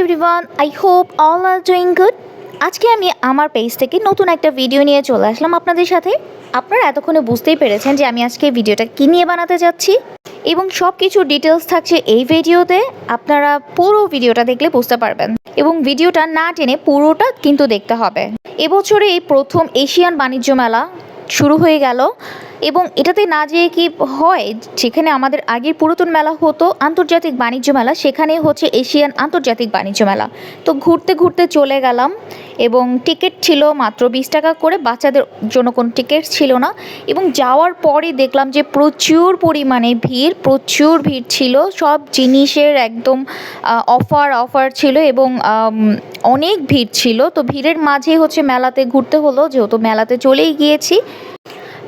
Everyone I hope all are doing good আজকে আমি আমার পেজ থেকে নতুন একটা ভিডিও নিয়ে চলে আসলাম আপনাদের সাথে। আপনারা এতক্ষণে বুঝতেই পেরেছেন যে আমি আজকে ভিডিওটা কী নিয়ে বানাতে যাচ্ছি। এবং সব কিছু ডিটেলস থাকছে এই ভিডিওতে আপনারা পুরো ভিডিওটা দেখলে বুঝতে পারবেন। এবং ভিডিওটা না টেনে পুরোটা কিন্তু দেখতে হবে। এবছরে এই প্রথম এশিয়ান বাণিজ্য মেলা শুরু হয়ে গেল। এবং এটাতে না যেয়ে কি হয়, যেখানে আমাদের আগের পুরাতন মেলা হতো আন্তর্জাতিক বাণিজ্য মেলা, সেখানে হচ্ছে এশিয়ান আন্তর্জাতিক বাণিজ্য মেলা। তো ঘুরতে ঘুরতে চলে গেলাম এবং টিকিট ছিল মাত্র বিশ টাকা করে, বাচ্চাদের জন্য কোনো টিকিট ছিল না। এবং যাওয়ার পরে দেখলাম যে প্রচুর পরিমাণে ভিড়, প্রচুর ভিড় ছিল। সব জিনিসের একদম অফার অফার ছিল এবং অনেক ভিড় ছিল। তো ভিড়ের মাঝে হচ্ছে মেলাতে ঘুরতে হলো, যেহেতু মেলাতে চলেই গিয়েছি।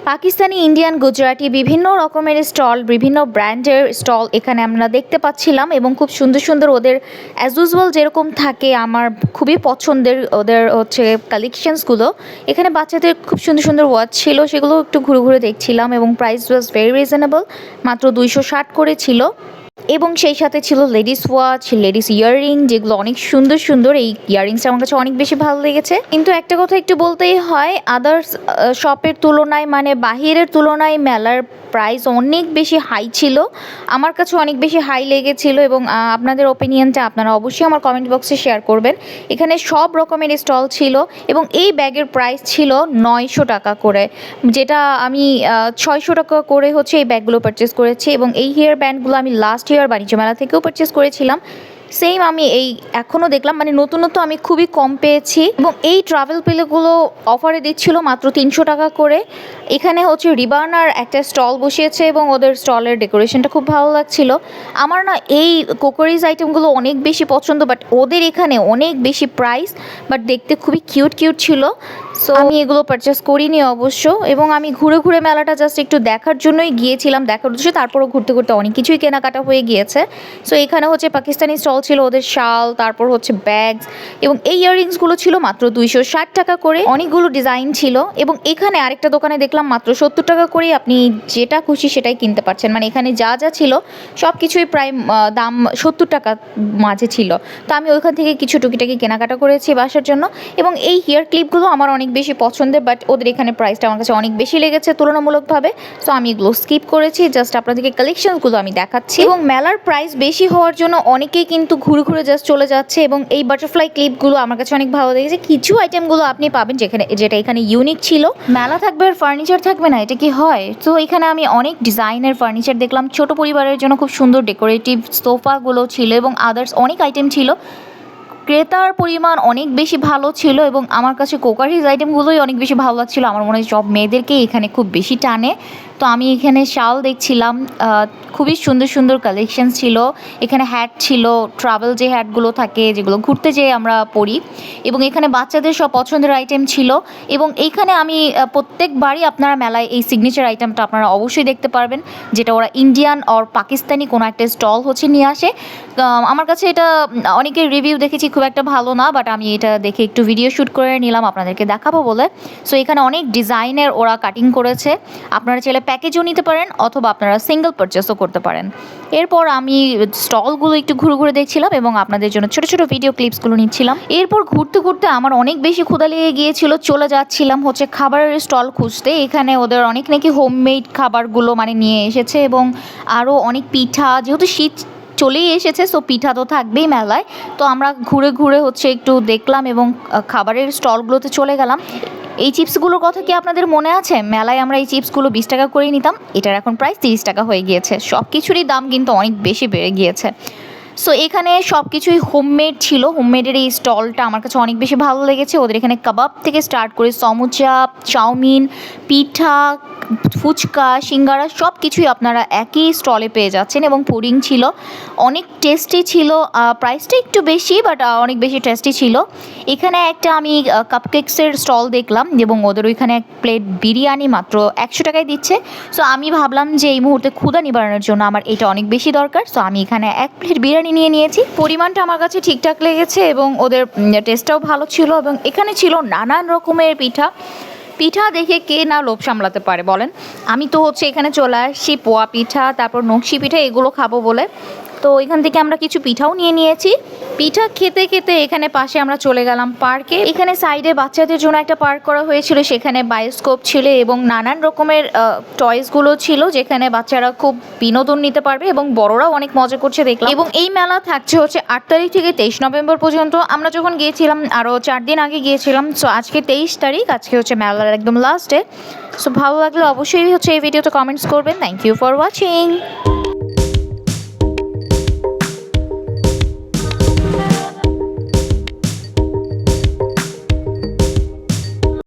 পাকিস্তানি, ইন্ডিয়ান, গুজরাটি বিভিন্ন রকমের স্টল, বিভিন্ন ব্র্যান্ডের স্টল এখানে আমরা দেখতে পাচ্ছিলাম এবং খুব সুন্দর সুন্দর ওদের অ্যাজ ইউজুয়াল যেরকম থাকে আমার খুবই পছন্দের ওদের হচ্ছে কালেকশনসগুলো এখানে বাচ্চাদের খুব সুন্দর সুন্দর ওয়াচ ছিল, সেগুলো একটু ঘুরে ঘুরে দেখছিলাম এবং প্রাইস ওয়াজ ভেরি রিজনেবল মাত্র দুইশো ষাট করে ছিল। এবং সেই সাথে ছিল লেডিস ওয়াচ, লেডিস ইয়াররিং, যেগুলো অনেক সুন্দর সুন্দর। এই ইয়াররিংসটা আমার কাছে অনেক বেশি ভালো লেগেছে। কিন্তু একটা কথা একটু বলতেই হয় আদার্স শপের তুলনায় মানে বাহিরের তুলনায় মেলার প্রাইস অনেক বেশি হাই ছিল। আমার কাছে অনেক বেশি হাই লেগেছিল এবং আপনাদের ওপিনিয়নটা আপনারা অবশ্যই আমার কমেন্ট বক্সে শেয়ার করবেন। এখানে সব রকমের স্টল ছিল এবং এই ব্যাগের প্রাইস ছিল নয়শো টাকা করে, যেটা আমি ছয়শো টাকা করে হচ্ছে এই ব্যাগগুলো পারচেস করেছি এবং এই হেয়ার ব্যান্ডগুলো আমি লাস্ট ইয়ার বাণিজ্য মেলা থেকেও পারচেস করেছিলাম। সেম আমি এই এখনও দেখলাম মানে নতুনত্ব আমি খুবই কম পেয়েছি। এবং এই ট্রাভেল পেলেগুলো অফারে দিচ্ছিল মাত্র তিনশো টাকা করে। এখানে হচ্ছে রিবার্নার একটা স্টল বসিয়েছে এবং ওদের স্টলের ডেকোরেশনটা খুব ভালো লাগছিল। আমার না এই কোকরিজ আইটেমগুলো অনেক বেশি পছন্দ বাট ওদের এখানে অনেক বেশি প্রাইস বাট দেখতে খুবই কিউট কিউট ছিল। সো আমি এগুলো পারচেস করিনি অবশ্য, এবং আমি ঘুরে ঘুরে মেলাটা জাস্ট একটু দেখার জন্যই গিয়েছিলাম, দেখার উদ্দেশ্যে। তারপরও ঘুরতে ঘুরতে অনেক কিছুই কেনাকাটা হয়ে গিয়েছে। সো এখানে হচ্ছে পাকিস্তানি স্টল ছিল ওদের শাল, তারপর হচ্ছে ব্যাগস এবং এই ইয়াররিংসগুলো ছিল মাত্র দুইশো ষাট টাকা করে। অনেকগুলো ডিজাইন ছিল, এবং এখানে আরেকটা দোকানে দেখলাম মাত্র সত্তর টাকা করেই আপনি যেটা খুশি সেটাই কিনতে পারছেন। মানে এখানে যা যা ছিল সব কিছুই প্রায় দাম সত্তর টাকা মাঝে ছিল। তো আমি ওইখান থেকে কিছু টুকিটাকি কেনাকাটা করেছি বাসার জন্য এবং এই হেয়ার ক্লিপগুলো আমার অনেক বেশি পছন্দের বাট ওদের এখানে প্রাইসটা আমার কাছে অনেক বেশি লেগেছে তুলনামূলকভাবে। সো আমি এগুলো স্কিপ করেছি জাস্ট আপনাদেরকে কালেকশনগুলো আমি দেখাচ্ছি। এবং মেলার প্রাইস বেশি হওয়ার জন্য অনেকেই কিন্তু ঘুরে ঘুরে জাস্ট চলে যাচ্ছে এবং এই বাটারফ্লাই ক্লিপগুলো আমার কাছে অনেক ভালো লেগেছে। কিছু আইটেমগুলো আপনি পাবেন যেখানে, যেটা এখানে ইউনিক ছিল। মেলা থাকবে আর ফার্নিচার থাকবে না, এটা কি হয়? তো এখানে আমি অনেক ডিজাইনের ফার্নিচার দেখলাম, ছোট পরিবারের জন্য খুব সুন্দর ডেকোরেটিভ সোফাগুলো ছিল এবং আদার্স অনেক আইটেম ছিল। ক্রেতার পরিমাণ অনেক বেশি ভালো ছিল এবং আমার কাছে কোকারিজ আইটেমগুলোই অনেক বেশি ভালো লাগছিল। আমার মনে হয় সব মেয়েদেরকে এখানে খুব বেশি টানে। তো আমি এখানে শাল দেখছিলাম খুবই সুন্দর সুন্দর কালেকশন ছিল। এখানে হ্যাট ছিল ট্রাভেল যে হ্যাটগুলো থাকে, যেগুলো ঘুরতে যেয়ে আমরা পরি। এবং এখানে বাচ্চাদের সব পছন্দের আইটেম ছিল। এবং এইখানে আমি প্রত্যেকবারই আপনারা মেলায় এই সিগনেচার আইটেমটা আপনারা অবশ্যই দেখতে পারবেন, যেটা ওরা ইন্ডিয়ান অর পাকিস্তানি কোনো একটা স্টল হচ্ছে নিয়ে আসে। আমার কাছে এটা অনেকের রিভিউ দেখেছি খুব একটা ভালো না বাট আমি এটা দেখে একটু ভিডিও শ্যুট করে নিলাম, আপনাদেরকে দেখাবো বলে। সো এখানে অনেক ডিজাইনের ওরা কাটিং করেছে। আপনারা চাইলে প্যাকেজও নিতে পারেন, অথবা আপনারা সিঙ্গেল পারচেসও করতে পারেন। এরপর আমি স্টলগুলো একটু ঘুরে ঘুরে দেখছিলাম এবং আপনাদের জন্য ছোট ছোট ভিডিও ক্লিপসগুলো নিচ্ছিলাম। এরপর ঘুরতে ঘুরতে আমার অনেক বেশি ক্ষুধা লেগে গিয়েছিল, চলে যাচ্ছিলাম হচ্ছে খাবারের স্টল খুঁজতে। এখানে ওদের অনেক নাকি হোমমেড খাবারগুলো মানে নিয়ে এসেছে এবং আরও অনেক পিঠা, যেহেতু শীত চলেই এসেছে সো পিঠা তো থাকবেই মেলায়। তো আমরা ঘুরে ঘুরে হচ্ছে একটু দেখলাম এবং খাবারের স্টলগুলোতে চলে গেলাম। এই চিপসগুলোর কথা কি আপনাদের মনে আছে? মেলায় আমরা এই চিপসগুলো বিশ টাকা করে নিতাম, এটার এখন প্রায় তিরিশ টাকা হয়ে গিয়েছে। সব কিছুরই দাম কিন্তু অনেক বেশি বেড়ে গিয়েছে। সো এখানে সব কিছুই হোমমেড ছিল হোমমেডের এই স্টলটা আমার কাছে অনেক বেশি ভালো লেগেছে। ওদের এখানে কাবাব থেকে স্টার্ট করে সমুচা চাউমিন পিঠা ফুচকা, সিঙ্গারা সব কিছুই আপনারা একই স্টলে পেয়ে যাচ্ছেন এবং পুডিং ছিল। অনেক টেস্টি ছিল। প্রাইসটা একটু বেশি বাট অনেক বেশি টেস্টি ছিল। এখানে একটা আমি কাপকেকসের স্টল দেখলাম এবং ওদের ওইখানে এক প্লেট বিরিয়ানি মাত্র একশো টাকায় দিচ্ছে। সো আমি ভাবলাম যে এই মুহূর্তে ক্ষুধা নিবারণের জন্য আমার এটা অনেক বেশি দরকার। সো আমি এখানে এক প্লেট বিরিয়ানি নিয়ে নিয়েছি। পরিমাণটা আমার কাছে ঠিকঠাক লেগেছে এবং ওদের টেস্টটাও ভালো ছিল এবং এখানে ছিল নানান রকমের পিঠা। পিঠা দেখে কে না লোভ সামলাতে পারে বলেন? আমি তো হচ্ছে এখানে চলে আসছি, পোয়া পিঠা, তারপর নকশি পিঠা, এগুলো খাব বলে। তো এখান থেকে আমরা কিছু পিঠাও নিয়ে নিয়েছি। পিঠা খেতে খেতে এখানে পাশে আমরা চলে গেলাম পার্কে। এখানে সাইডে বাচ্চাদের জন্য একটা পার্ক করা হয়েছিল, সেখানে বায়োস্কোপ ছিল এবং নানান রকমের টয়েসগুলো ছিল, যেখানে বাচ্চারা খুব বিনোদন নিতে পারবে এবং বড়রাও অনেক মজা করছে দেখলাম। এবং এই মেলা থাকছে হচ্ছে আট তারিখ থেকে তেইশ নভেম্বর পর্যন্ত। আমরা যখন গিয়েছিলাম আরও চার দিন আগে গিয়েছিলাম সো আজকে তেইশ তারিখ, আজকে হচ্ছে মেলার একদম লাস্টে সো ভালো লাগলে অবশ্যই হচ্ছে এই ভিডিওতে কমেন্টস করবেন। Thank you for watching